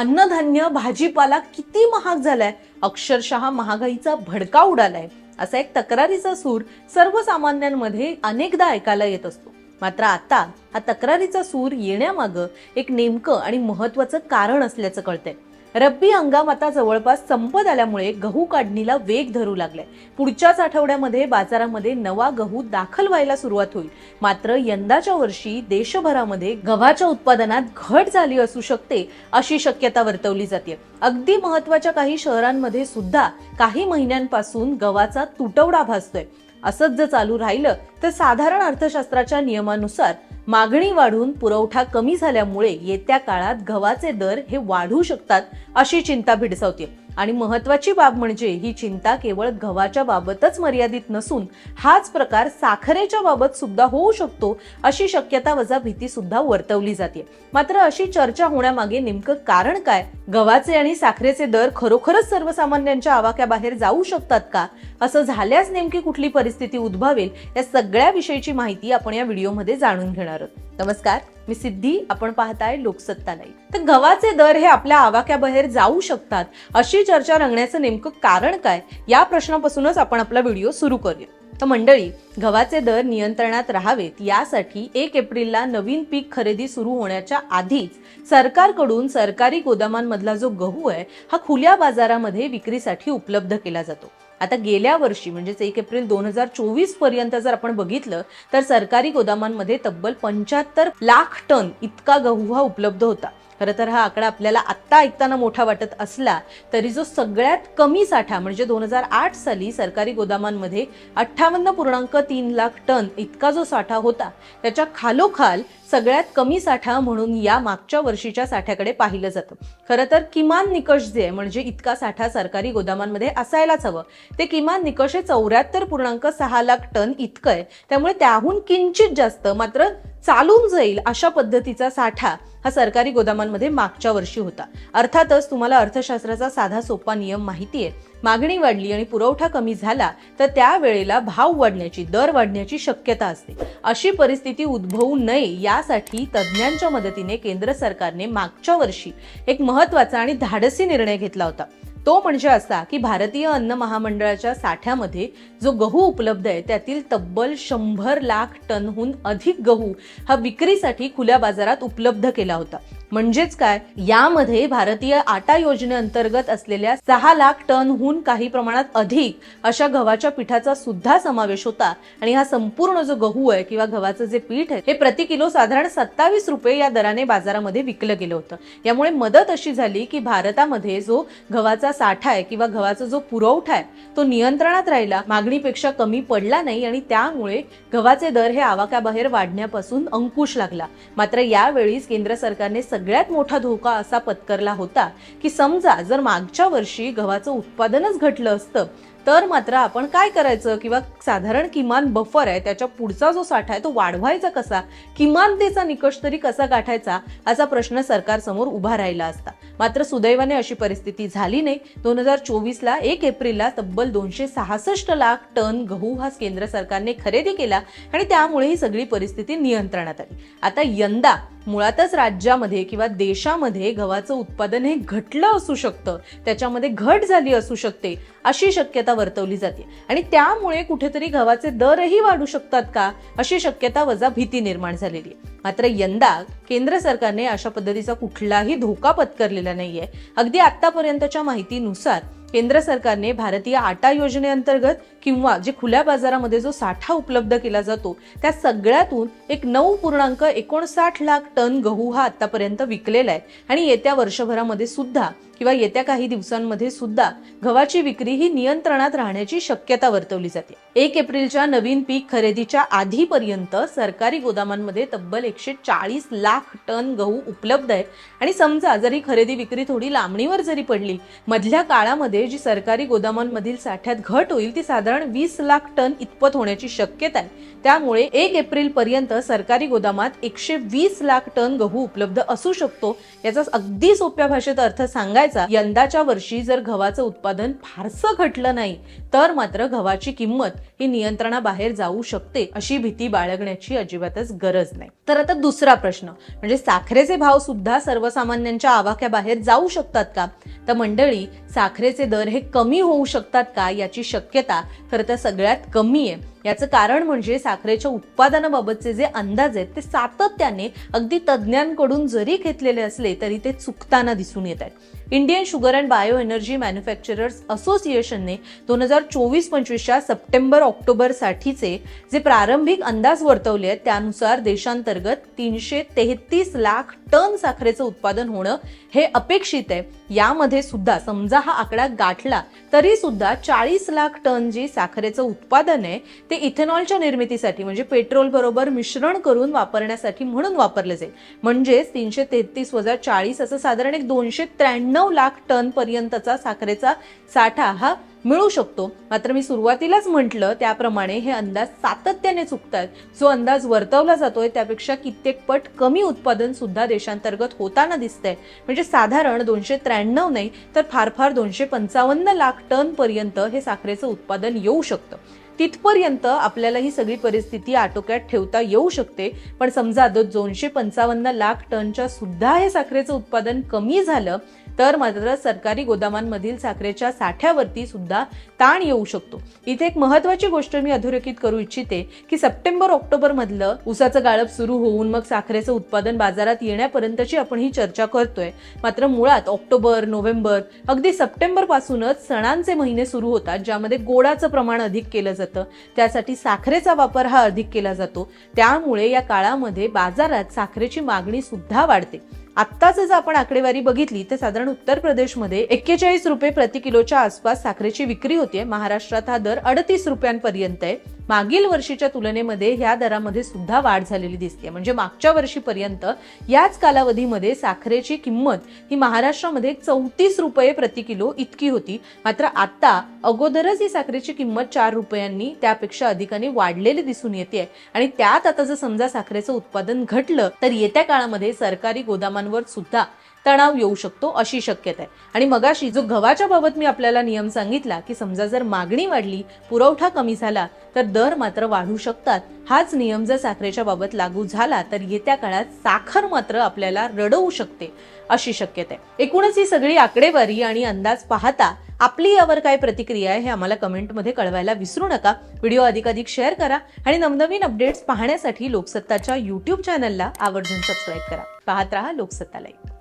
अन्नधान्य भाजीपाला किती महाग झालाय? अक्षरशः महागाईचा भडका उडालाय. असा एक तक्रारीचा सूर सर्वसामान्यांमध्ये अनेकदा ऐकायला येत असतो. मात्र आता हा तक्रारीचा सूर येण्यामागं एक नेमकं आणि महत्वाचं कारण असल्याचं कळतंय. रब्बी हंगाम आता जवळपास संपत आल्यामुळे गहू काढणीला वेग धरू लागलाय. पुढच्याच आठवड्यामध्ये बाजारामध्ये नवा गहू दाखल व्हायला सुरुवात होईल. मात्र यंदाच्या वर्षी देशभरामध्ये गव्हाच्या उत्पादनात घट झाली असू शकते अशी शक्यता वर्तवली जाते. अगदी महत्त्वाच्या काही शहरांमध्ये सुद्धा काही महिन्यांपासून गव्हाचा तुटवडा भासतोय. असंच जर चालू राहिलं तर साधारण अर्थशास्त्राच्या नियमानुसार मागणी वाढून पुरवठा कमी झाल्यामुळे येत्या काळात गव्हाचे दर हे वाढू शकतात अशी चिंता भेडसावते आणि महत्वाची बाब म्हणजे ही चिंता केवळ गव्हाच्या बाबतच मर्यादित नसून हाच प्रकार साखरेच्या बाबत सुद्धा होऊ शकतो अशी शक्यता वजा भीती सुद्धा वर्तवली जाते. मात्र अशी चर्चा होण्यामागे नेमकं कारण काय? गव्हाचे आणि साखरेचे दर खरोखरच सर्वसामान्यांच्या आवाक्याबाहेर जाऊ शकतात का? असं झाल्यास नेमकी कुठली परिस्थिती उद्भवेल या सगळ्या विषयीची माहिती आपण या व्हिडिओमध्ये जाणून घेणार आहोत. नमस्कार मी सिद्धी आपण पाहताय लोकसत्ता नाही तर गव्हाचे दर हे आपल्या आवाक्याबाहेर जाऊ शकतात अशी चर्चा रंगण्याचं नेमकं कारण काय या प्रश्नापासूनच आपण आपला व्हिडिओ सुरू करूया. तर मंडळी गव्हाचे दर नियंत्रणात राहावेत यासाठी एक एप्रिलला नवीन पीक खरेदी सुरू होण्याच्या आधीच सरकारकडून सरकारी गोदामांमधला जो गहू आहे हा खुल्या बाजारामध्ये विक्रीसाठी उपलब्ध केला जातो. आता गेल्या वर्षी म्हणजेच एक एप्रिल दोन हजार चोवीसपर्यंत जर आपण बघितलं तर सरकारी गोदामांमध्ये तब्बल पंच्याहत्तर लाख टन इतका गहू हा उपलब्ध होता. खरं तर हा आकडा आपल्याला आत्ता ऐकताना मोठा वाटत असला तरी जो सगळ्यात कमी साठा म्हणजे दोन हजार आठ साली सरकारी गोदामांमध्ये अठ्ठावन्न पूर्णांक तीन लाख टन इतका जो साठा होता त्याच्या खालोखाल सगळ्यात कमी साठा म्हणून या मागच्या वर्षीच्या साठ्याकडे पाहिलं जातं. खरं तर किमान निकष जे आहे म्हणजे इतका साठा सरकारी गोदामांमध्ये असायलाच हवं. ते किमान निकष हे चौऱ्याहत्तर पूर्णांक सहा लाख टन इतकं आहे त्यामुळे त्याहून किंचित जास्त मात्र चालून जाईल अशा पद्धतीचा साठा हा सरकारी गोदामांमध्ये मागच्या वर्षी होता. अर्थातच तुम्हाला अर्थशास्त्राचा साधा सोपा नियम माहिती आहे मागणी वाढली आणि पुरवठा कमी झाला तर त्यावेळेला भाव वाढण्याची दर वाढण्याची शक्यता असते. अशी परिस्थिती उद्भवू नये यासाठी तज्ज्ञांच्या मदतीने केंद्र सरकारने मागच्या वर्षी एक महत्त्वाचा आणि धाडसी निर्णय घेतला होता. तो म्हणजे असा की भारतीय अन्न महामंडळाच्या साठ्यामध्ये जो गहू उपलब्ध आहे त्यातील तब्बल शंभर लाख टनहून अधिक गहू हा विक्रीसाठी खुल्या बाजारात उपलब्ध केला होता. म्हणजेच काय? यामध्ये भारतीय आटा योजनेअंतर्गत असलेल्या सहा लाख टनहून काही प्रमाणात अधिक अशा गव्हाच्या पिठाचा सुद्धा समावेश होता. आणि हा संपूर्ण जो गहू आहे किंवा गव्हाचं जे पीठ आहे हे प्रति किलो साधारण सत्तावीस रुपये या दराने बाजारामध्ये विकलं गेलं होतं. यामुळे मदत अशी झाली की भारतामध्ये जो गव्हाचा साठा आहे किंवा गव्हाचा जो पुरवठा आहे तो नियंत्रणात राहिला. मागणीपेक्षा कमी पडला नाही आणि त्यामुळे गव्हाचे दर हे आवाक्याबाहेर वाढण्यापासून अंकुश लागला. मात्र यावेळीच केंद्र सरकारने सगळ्यात मोठा धोका असा पत्करला होता की समजा जर मागच्या वर्षी गव्हाचं उत्पादनच घटलं असतं तर मात्र आपण काय करायचं? किंवा साधारण किमान बफर आहे त्याच्या पुढचा जो साठा आहे तो वाढवायचा कसा? किमानतेचा निकष तरी कसा गाठायचा? असा प्रश्न सरकारसमोर उभा राहिला असता. मात्र सुदैवाने अशी परिस्थिती झाली नाही. दोन हजार चोवीसला एक एप्रिलला तब्बल दोनशे सहासष्ट लाख टन गहू हा केंद्र सरकारने खरेदी केला आणि त्यामुळे ही सगळी परिस्थिती नियंत्रणात आली. आता यंदा मुळातच राज्यामध्ये किंवा देशामध्ये गव्हाचं उत्पादन हे घटलं असू शकतं त्याच्यामध्ये घट झाली असू शकते अशी शक्यता वर्तवली जाते. आणि त्यामुळे कुठेतरी गव्हाचे दरही वाढू शकतात का अशी शक्यता वजा भीती निर्माण झालेली आहे. मात्र यंदा केंद्र सरकारने अशा पद्धतीचा कुठलाही धोका पत्करलेला नाहीये. अगदी आतापर्यंतच्या माहितीनुसार केंद्र सरकारने भारतीय आटा योजनेअंतर्गत किंवा जे खुल्या बाजारामध्ये जो साठा उपलब्ध केला जातो त्या सगळ्यातून एक नऊ पूर्णांक एकोणसाठ लाख टन गहू हा आतापर्यंत विकलेला आहे. आणि येत्या वर्षभरामध्ये सुद्धा किंवा येत्या काही दिवसांमध्ये सुद्धा गव्हाची विक्री ही नियंत्रणात राहण्याची शक्यता वर्तवली जाते. एक एप्रिलच्या नवीन पीक खरेदीच्या आधीपर्यंत सरकारी गोदामांमध्ये तब्बल एकशे चाळीस लाख टन गहू उपलब्ध आहे आणि समजा जरी खरेदी विक्री थोडी लांबणीवर जरी पडली मधल्या काळामध्ये जी सरकारी गोदामांमधील साठ्यात घट होईल ती साधारण वीस लाख टन इतपत होण्याची शक्यता आहे. त्यामुळे एक एप्रिल पर्यंत सरकारी गोदामात एकशे वीस लाख टन गहू उपलब्ध असू शकतो याचा अगदी सोप्या भाषेत अर्थ सांगायचा यंदाच्या वर्षी जर गव्हाचं उत्पादन फारसं घटलं नाही तर मात्र गव्हाची किंमत ही नियंत्रणाबाहेर जाऊ शकते अशी भीती बाळगण्याची अजिबातच गरज नाही. तर आता दुसरा प्रश्न म्हणजे साखरेचे भाव सुद्धा सर्वसामान्यांच्या आवाक्याबाहेर जाऊ शकतात का? तर मंडळी साखरेचे दर हे कमी होऊ शकतात का याची शक्यता खरं तर सगळ्यात कमी आहे. याचं कारण म्हणजे साखरेच्या उत्पादनाबाबतचे जे अंदाज आहेत ते सातत्याने अगदी तज्ज्ञांकडून जरी घेतलेले असले तरी ते चुकताना दिसून येत आहेत. Indian sugar and bio energy manufacturers असोसिएशनने दोन हजार चोवीस पंचवीसच्या सप्टेंबर सप्टेंबर ऑक्टोबरसाठीचे जे प्रारंभिक अंदाज वर्तवले आहेत त्यानुसार देशांतर्गत तीनशे तेहतीस लाख टन साखरेचं उत्पादन होणं हे अपेक्षित आहे. यामध्ये सुद्धा समजा हा आकडा गाठला तरी सुद्धा चाळीस लाख टन जी साखरेचं उत्पादन आहे ते इथेनॉलच्या निर्मितीसाठी म्हणजे पेट्रोल बरोबर मिश्रण करून वापरण्यासाठी म्हणून वापरले जाईल. म्हणजेच तीनशे तेहतीस वजा चाळीस असं साधारण एक दोनशे त्र्याण्णव लाख टन पर्यंतचा साखरेचा साठा हा मिळू शकतो. मात्र मी सुरुवातीलाच म्हटलं त्याप्रमाणे हे अंदाज सातत्याने चुकतात जो अंदाज वर्तवला जातोय त्यापेक्षा कित्येक पट कमी उत्पादन सुद्धा देशांतर्गत होताना दिसतंय. म्हणजे साधारण दोनशे त्र्याण्णव नाही तर फार फार दोनशे पंचावन्न लाख टन पर्यंत हे साखरेचं उत्पादन येऊ शकतं. तिथपर्यंत आपल्याला ही सगळी परिस्थिती आटोक्यात ठेवता येऊ शकते. पण समजा दोनशे पंचावन्न लाख टनच्या सुद्धा हे साखरेचं उत्पादन कमी झालं तर मात्र सरकारी गोदामांमधील साखरेच्या साठ्यावरती सुद्धा ताण येऊ शकतो. इथे एक महत्वाची गोष्ट मी अधोरेखित करू इच्छिते की सप्टेंबर ऑक्टोबर मधलं उसाचं गाळप सुरू होऊन मग साखरेचं उत्पादन बाजारात येण्यापर्यंतची आपण ही चर्चा करतोय. मात्र मुळात ऑक्टोबर नोव्हेंबर अगदी सप्टेंबर पासूनच सणांचे महिने सुरू होतात ज्यामध्ये गोडाचं प्रमाण अधिक केलं जातं. त्यासाठी साखरेचा वापर हा अधिक केला जातो. त्यामुळे या काळामध्ये बाजारात साखरेची मागणी सुद्धा वाढते. आत्ताच जर आपण आकडेवारी बघितली तर साधारण उत्तर प्रदेशमध्ये एक्केचाळीस रुपये प्रति किलोच्या आसपास साखरेची विक्री होते महाराष्ट्रात हा दर अडतीस रुपयांपर्यंत आहे. मागील वर्षीच्या तुलनेमध्ये ह्या दरामध्ये सुद्धा वाढ झालेली दिसते म्हणजे मागच्या वर्षीपर्यंत याच कालावधीमध्ये साखरेची किंमत ही महाराष्ट्रामध्ये चौतीस रुपये प्रति किलो इतकी होती. मात्र आता अगोदरच ही साखरेची किंमत चार रुपयांनी त्यापेक्षा अधिकाने वाढलेली दिसून येते आणि त्यात आता जर समजा साखरेचं उत्पादन घटलं तर येत्या काळामध्ये सरकारी गोदामांवर सुद्धा तणाव येऊ शकतो अशी शक्यता आहे. आणि मगाशी जो गव्हाच्या बाबत मी आपल्याला नियम सांगितला की समजा जर मागणी वाढली पुरवठा कमी झाला तर दर मात्र वाढू शकतात. हाच नियम जर साखरेच्या बाबत लागू झाला तर येत्या काळात साखर मात्र आपल्याला रडवू शकते अशी शक्यता आहे. एकूणच ही सगळी आकडेवारी आणि अंदाज पाहता आपली यावर काय प्रतिक्रिया आहे हे आम्हाला कमेंटमध्ये कळवायला विसरू नका. व्हिडिओ अधिकाधिक शेअर करा आणि नवनवीन अपडेट्स पाहण्यासाठी लोकसत्ताच्या युट्यूब चॅनलला आवर्जून सबस्क्राईब करा. पाहत रहा लोकसत्ता लाईव्ह